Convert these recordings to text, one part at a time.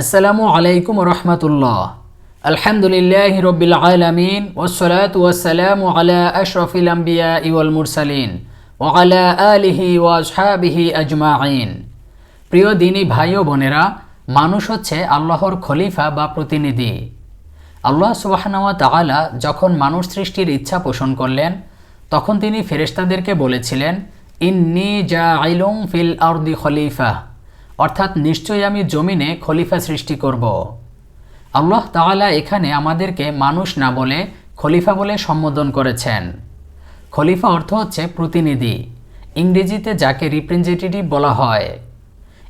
আসসালামু আলাইকুম রহমতুল্লাহ। আলহামদুলিল্লাহ রবিল আলমিন ওসলাত ওয়াসালাম আলা আশরফিল আম্বিয়া ইউল মুরসালিন ও আলা আলিহি ওয়াজহাবিহি আজমাইন। প্রিয় দিনী ভাই ও বোনেরা, মানুষ হচ্ছে আল্লাহর খলিফা বা প্রতিনিধি। আল্লাহ সুবাহানাওয়া তাআলা যখন মানুষ সৃষ্টির ইচ্ছা পোষণ করলেন, তখন তিনি ফেরেশতাদেরকে বলেছিলেন, ইন্নি জা আইলুম ফিল আরদি খলিফা। অর্থাৎ নিশ্চয়ই আমি জমিনে খলিফা সৃষ্টি করব। আল্লাহ তাআলা এখানে আমাদেরকে মানুষ না বলে খলিফা বলে সম্বোধন করেছেন। খলিফা অর্থ হচ্ছে প্রতিনিধি। ইংরেজিতে যাকে রিপ্রেজেন্টেটিভ বলা হয়।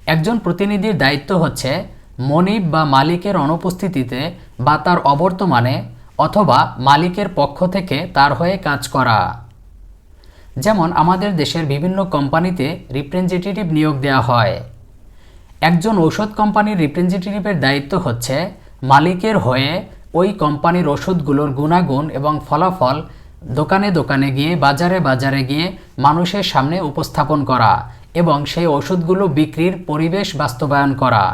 একজন প্রতিনিধির দায়িত্ব হচ্ছে মনিব বা মালিকের অনুপস্থিতিতে বা তার অবর্তমানে অথবা মালিকের পক্ষ থেকে তার হয়ে কাজ করা। যেমন আমাদের দেশের বিভিন্ন কোম্পানিতে রিপ্রেজেন্টেটিভ নিয়োগ দেওয়া হয়। একজন ঔষধ কোম্পানির রিপ্রেজেন্টেটিভের দায়িত্ব হচ্ছে মালিকের হয়ে ওই কোম্পানির ওষুধগুলোর গুণাগুণ এবং ফলাফল দোকানে দোকানে গিয়ে, বাজারে বাজারে গিয়ে মানুষের সামনে উপস্থাপন করা এবং সেই ওষুধগুলো বিক্রির পরিবেশ বাস্তবায়ন করা।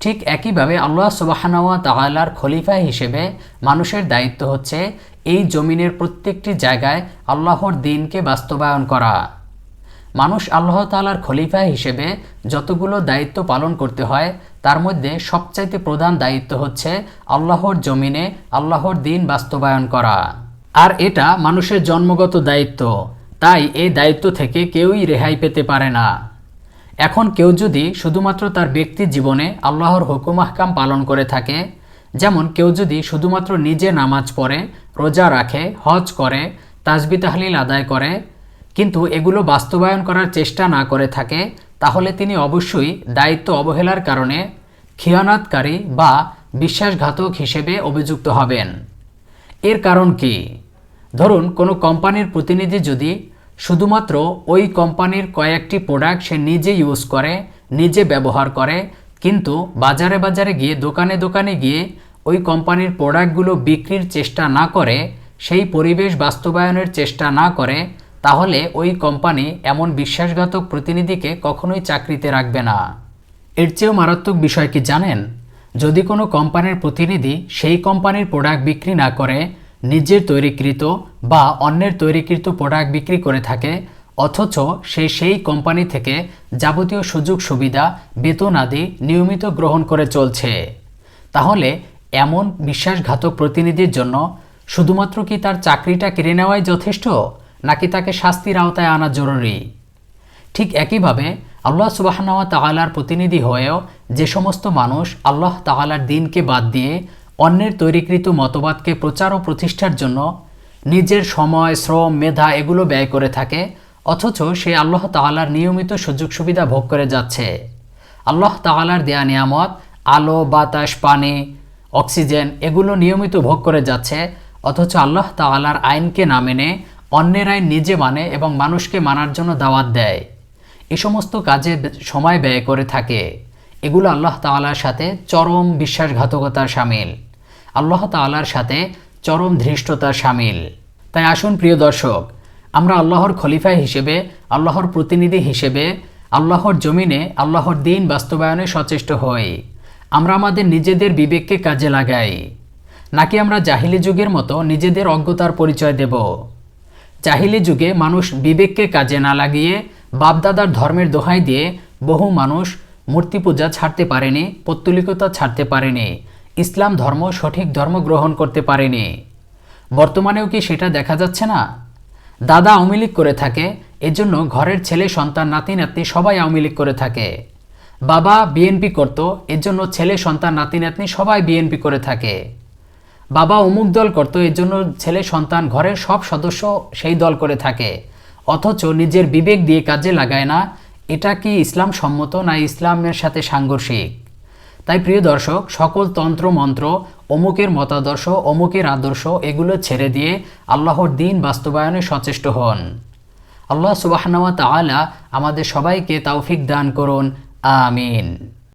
ঠিক একইভাবে আল্লাহ সুবাহানাওয়া তাআলার খলিফা হিসেবে মানুষের দায়িত্ব হচ্ছে এই জমিনের প্রত্যেকটি জায়গায় আল্লাহর দিনকে বাস্তবায়ন করা। মানুষ আল্লাহ তাআলার খলিফা হিসেবে যতগুলো দায়িত্ব পালন করতে হয়, তার মধ্যে সবচাইতে প্রধান দায়িত্ব হচ্ছে আল্লাহর জমিনে আল্লাহর দিন বাস্তবায়ন করা। আর এটা মানুষের জন্মগত দায়িত্ব, তাই এই দায়িত্ব থেকে কেউই রেহাই পেতে পারে না। এখন কেউ যদি শুধুমাত্র তার ব্যক্তি জীবনে আল্লাহর হুকুম আহকাম পালন করে থাকে, যেমন কেউ যদি শুধুমাত্র নিজে নামাজ পড়ে, রোজা রাখে, হজ করে তাজবি তাহলিল আদায় করে কিন্তু এগুলো বাস্তবায়ন করার চেষ্টা না করে থাকে, তাহলে তিনি অবশ্যই দায়িত্ব অবহেলার কারণে খিয়ানাতকারী বা বিশ্বাসঘাতক হিসেবে অভিযুক্ত হবেন। এর কারণ কি? ধরুন, কোনো কোম্পানির প্রতিনিধি যদি শুধুমাত্র ওই কোম্পানির কয়েকটি প্রোডাক্ট সে নিজে ইউজ করে, নিজে ব্যবহার করে, কিন্তু বাজারে বাজারে গিয়ে, দোকানে দোকানে গিয়ে ওই কোম্পানির প্রোডাক্টগুলো বিক্রির চেষ্টা না করে, সেই পরিবেশ বাস্তবায়নের চেষ্টা না করে তাহলে ওই কোম্পানি এমন বিশ্বাসঘাতক প্রতিনিধিকে কখনোই চাকরিতে রাখবে না। এর চেয়েও মারাত্মক বিষয় কি জানেন? যদি কোনো কোম্পানির প্রতিনিধি সেই কোম্পানির প্রোডাক্ট বিক্রি না করে, নিজের তৈরিকৃত বা অন্যের তৈরিকৃত প্রোডাক্ট বিক্রি করে থাকে, অথচ সে সেই কোম্পানি থেকে যাবতীয় সুযোগ সুবিধা, বেতন আদি নিয়মিত গ্রহণ করে চলছে। তাহলে এমন বিশ্বাসঘাতক প্রতিনিধির জন্য শুধুমাত্র কি তার চাকরিটা কেড়ে নেওয়াই যথেষ্ট? নাকি তাকে শাস্তির আওতায় আনা জরুরি? ঠিক একইভাবে আল্লাহ সুবাহানাওয়া তাআলার প্রতিনিধি হয়েও যে সমস্ত মানুষ আল্লাহ তাআলার দিনকে বাদ দিয়ে অন্যের তৈরিকৃত মতবাদকে প্রচার ও প্রতিষ্ঠার জন্য নিজের সময়, শ্রম, মেধা এগুলো ব্যয় করে থাকে, অথচ সে আল্লাহ তাআলার নিয়মিত সুযোগ সুবিধা ভোগ করে যাচ্ছে। আল্লাহ তাআলার দেয়া নিয়ামত, আলো, বাতাস, পানি, অক্সিজেন এগুলো নিয়মিত ভোগ করে যাচ্ছে, অথচ আল্লাহ তাআলার আইনকে না মেনে অন্যের আইন নিজে মানে এবং মানুষকে মানার জন্য দাওয়াত দেয়। এ সমস্ত কাজে সময় ব্যয় করে থাকে। এগুলো আল্লাহ তাআলার সাথে চরম বিশ্বাসঘাতকতার সামিল। আল্লাহ তাআলার সাথে চরম ধৃষ্টতার সামিল। তাই আসুন প্রিয় দর্শক, আমরা আল্লাহর খলিফা হিসেবে, আল্লাহর প্রতিনিধি হিসেবে, আল্লাহর জমিনে, আল্লাহর দিন বাস্তবায়নে সচেষ্ট হই। আমরা আমাদের নিজেদের বিবেককে কাজে লাগাই। নাকি আমরা জাহিলি যুগের মতো নিজেদের অজ্ঞতার পরিচয় দেব? জাহিলি যুগে মানুষ বিবেককে কাজে না লাগিয়ে বাপদাদার ধর্মের দোহাই দিয়ে বহু মানুষ মূর্তি পূজা ছাড়তে পারেনি, পত্তলিকতা ছাড়তে পারেনি, ইসলাম ধর্ম সঠিক ধর্ম গ্রহণ করতে পারেনি। বর্তমানেও কি সেটা দেখা যাচ্ছে না? দাদা আওয়ামী লীগ করে থাকে, এজন্য ঘরের ছেলে, সন্তান, নাতি, নাতনি সবাই আওয়ামী লীগ করে থাকে। বাবা বিএনপি করত এর জন্য ছেলে, সন্তান, নাতি, নাতনি সবাই বিএনপি করে থাকে। বাবা অমুক দল করত, এর জন্য ছেলে, সন্তান, ঘরের সব সদস্য সেই দল করে থাকে। অথচ নিজের বিবেক দিয়ে কাজে লাগায় না, এটা কি ইসলাম সম্মত না ইসলামের সাথে সাংঘর্ষিক? তাই প্রিয় দর্শক, সকল তন্ত্র, মন্ত্র, অমুকের মতাদর্শ, অমুকের আদর্শ, এগুলো ছেড়ে দিয়ে আল্লাহর দিন বাস্তবায়নে সচেষ্ট হন। আল্লাহ সুবাহনাওয়া তাআলা আমাদের সবাইকে তৌফিক দান করুন। আমিন।